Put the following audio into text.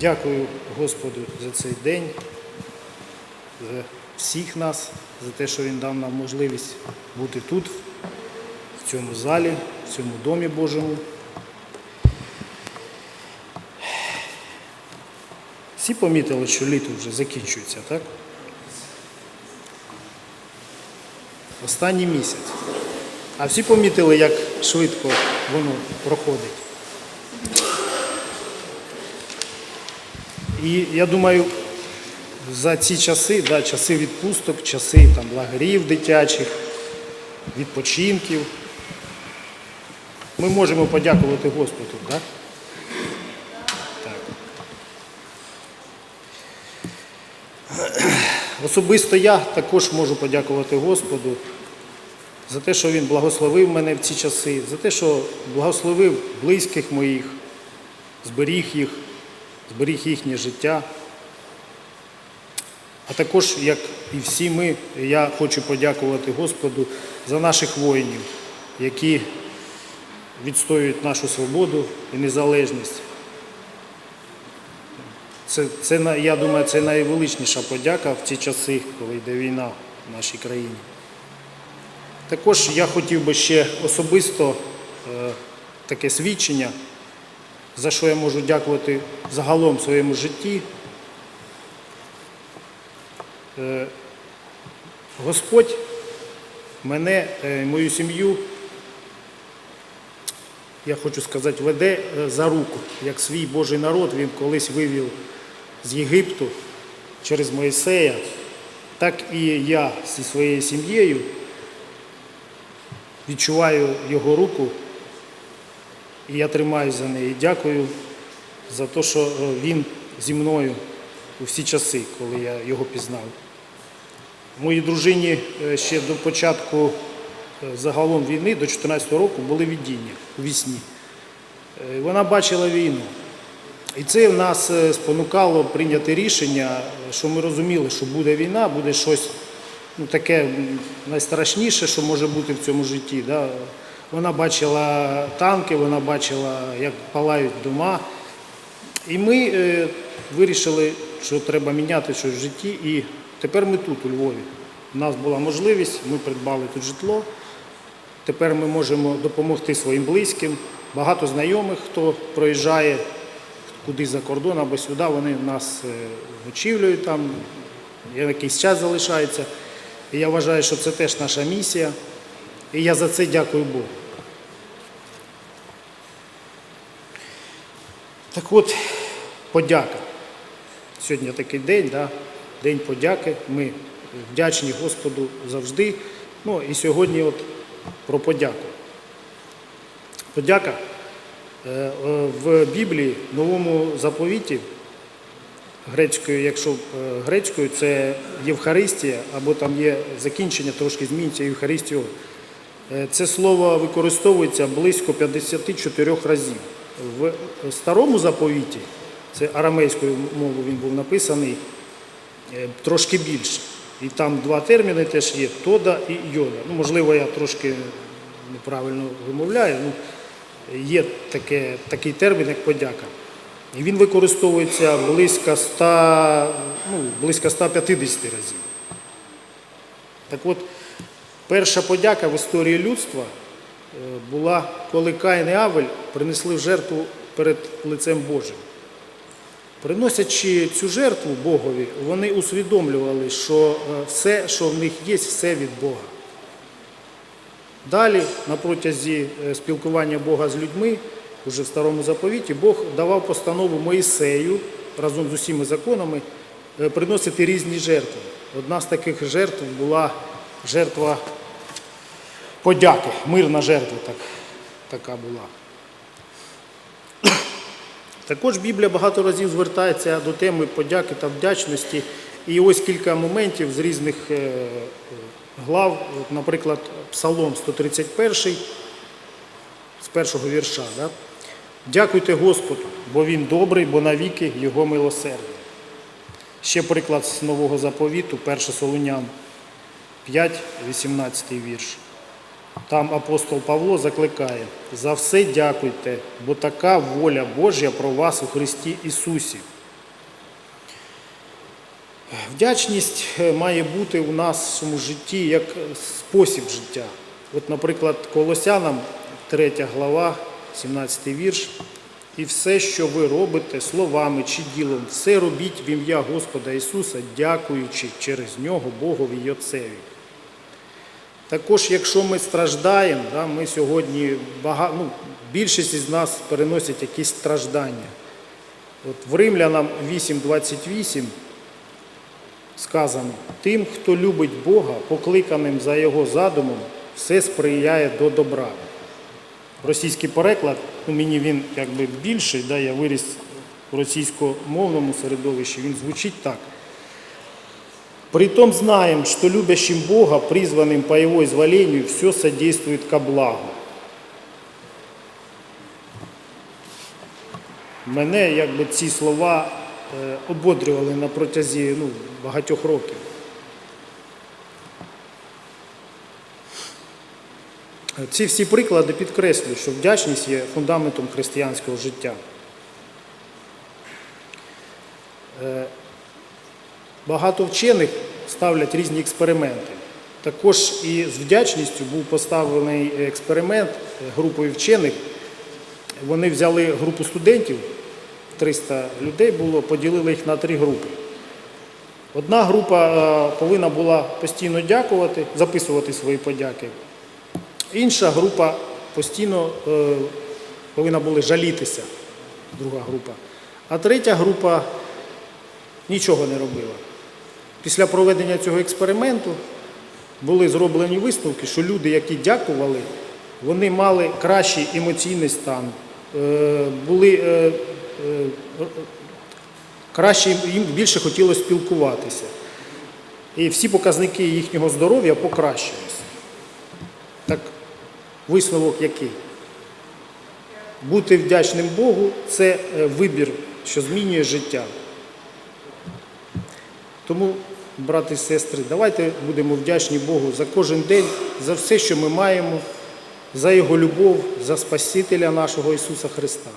Дякую Господу за цей день, за всіх нас, за те, що Він дав нам можливість бути тут, в цьому залі, в цьому домі Божому. Всі помітили, що літо вже закінчується, так? Останній місяць. А всі помітили, як швидко воно проходить. І я думаю, за ці часи, да, часи відпусток, часи там, лагерів дитячих, відпочинків, ми можемо подякувати Господу, так? Так. Особисто я також можу подякувати Господу за те, що Він благословив мене в ці часи, за те, що благословив близьких моїх, зберіг їх, зберіг їхнє життя. А також, як і всі ми, я хочу подякувати Господу за наших воїнів, які відстоюють нашу свободу і незалежність. Це, це, я думаю, це найвеличніша подяка в ці часи, коли йде війна в нашій країні. Також я хотів би ще особисто е, таке свідчення, за що я можу дякувати загалом в своєму житті. Е, Господь мене, е, мою сім'ю, я хочу сказати, веде е, за руку, як свій Божий народ, він колись вивів з Єгипту через Моїсея, так і я зі своєю сім'єю відчуваю його руку, і я тримаюсь за неї. Дякую за те, що е, він зі мною у всі часи, коли я його пізнав. Моїй дружині е, ще до початку е, загалом війни, до 2014 року, були видіння у вісні. Вона бачила війну. І це в нас спонукало прийняти рішення, що ми розуміли, що буде війна, буде щось ну, таке найстрашніше, що може бути в цьому житті. Да? Вона бачила танки, вона бачила, як палають дома. І ми е, вирішили, що треба міняти щось в житті. І тепер ми тут, у Львові. У нас була можливість, ми придбали тут житло. Тепер ми можемо допомогти своїм близьким. Багато знайомих, хто проїжджає кудись за кордон або сюди, вони нас е, очівлюють там, якийсь час залишається. І я вважаю, що це теж наша місія. І я за це дякую Богу. Так от, подяка. Сьогодні такий день, да? день подяки. Ми вдячні Господу завжди. Ну і сьогодні от про подяку. Подяка е, е, в Біблії, новому заповіті, грецькою, якщо е, грецькою, це Євхаристія, або там є закінчення, трошки змінюється Євхаристіо. Е, Це слово використовується близько 54 разів. В старому заповіті, це арамейською мовою він був написаний, е, трошки більше. І там два терміни теж є тода і йода. Ну, можливо, я трошки неправильно вимовляю. Ну, є таке, такий термін, як подяка. І він використовується близько 100, ну, близько 150 разів. Так от, перша подяка в історії людства е, була, коли Каїн і Авель принесли в жертву перед лицем Божим. Приносячи цю жертву Богові, вони усвідомлювали, що е, все, що в них є, все від Бога. Далі, на протязі е, спілкування Бога з людьми, уже в старому заповіті, Бог давав постанову Моїсею разом з усіма законами приносити різні жертви. Одна з таких жертв була жертва подяки, мирна жертва так, така була. Також Біблія багато разів звертається до теми подяки та вдячності. І ось кілька моментів з різних е, глав, наприклад, Псалом 131 з першого вірша. Да? Дякуйте Господу, бо Він добрий, бо навіки Його милосердя. Ще приклад з Нового заповіту, 1 Солунян 5, 18 вірш. Там апостол Павло закликає: за все дякуйте, бо така воля Божя про вас у Христі Ісусі. Вдячність е, має бути у нас нашому житті як спосіб життя. От, наприклад, Колосянам, 3 глава, 17 вірш. І все, що ви робите словами чи ділом, все робіть в ім'я Господа Ісуса, дякуючи через нього Богові й Отцеві. Також, якщо ми страждаємо, да, ми сьогодні бага... ну, більшість із нас переносять якісь страждання. От в Римлянам 8.28 сказано, тим, хто любить Бога, покликаним за Його задумом, все сприяє до добра. Російський переклад, ну мені він якби більший, да, я виріс в російськомовному середовищі, він звучить так. Притом знаем, что любящим Бога, призванным по Его изволению, все содействует ко благу. Мене якби ці слова е, ободрювали на протязі ну, багатьох років. Ці всі приклади підкреслюють, що вдячність є фундаментом християнського життя. Багато вчених ставлять різні експерименти. Також і з вдячністю був поставлений експеримент групою вчених. Вони взяли групу студентів, 300 людей було, поділили їх на три групи. Одна група е, повинна була постійно дякувати, записувати свої подяки. Інша група постійно е, повинна була жалітися, друга група. А третя група нічого не робила. Після проведення цього експерименту були зроблені висновки, що люди, які дякували, вони мали кращий емоційний стан, е, були е, е, краще, їм більше хотілося спілкуватися. І всі показники їхнього здоров'я покращилися. Так, висновок який? Бути вдячним Богу це вибір, що змінює життя. Тому, брати і сестри, давайте будемо вдячні Богу за кожен день, за все, що ми маємо, за Його любов, за Спасителя нашого Ісуса Христа.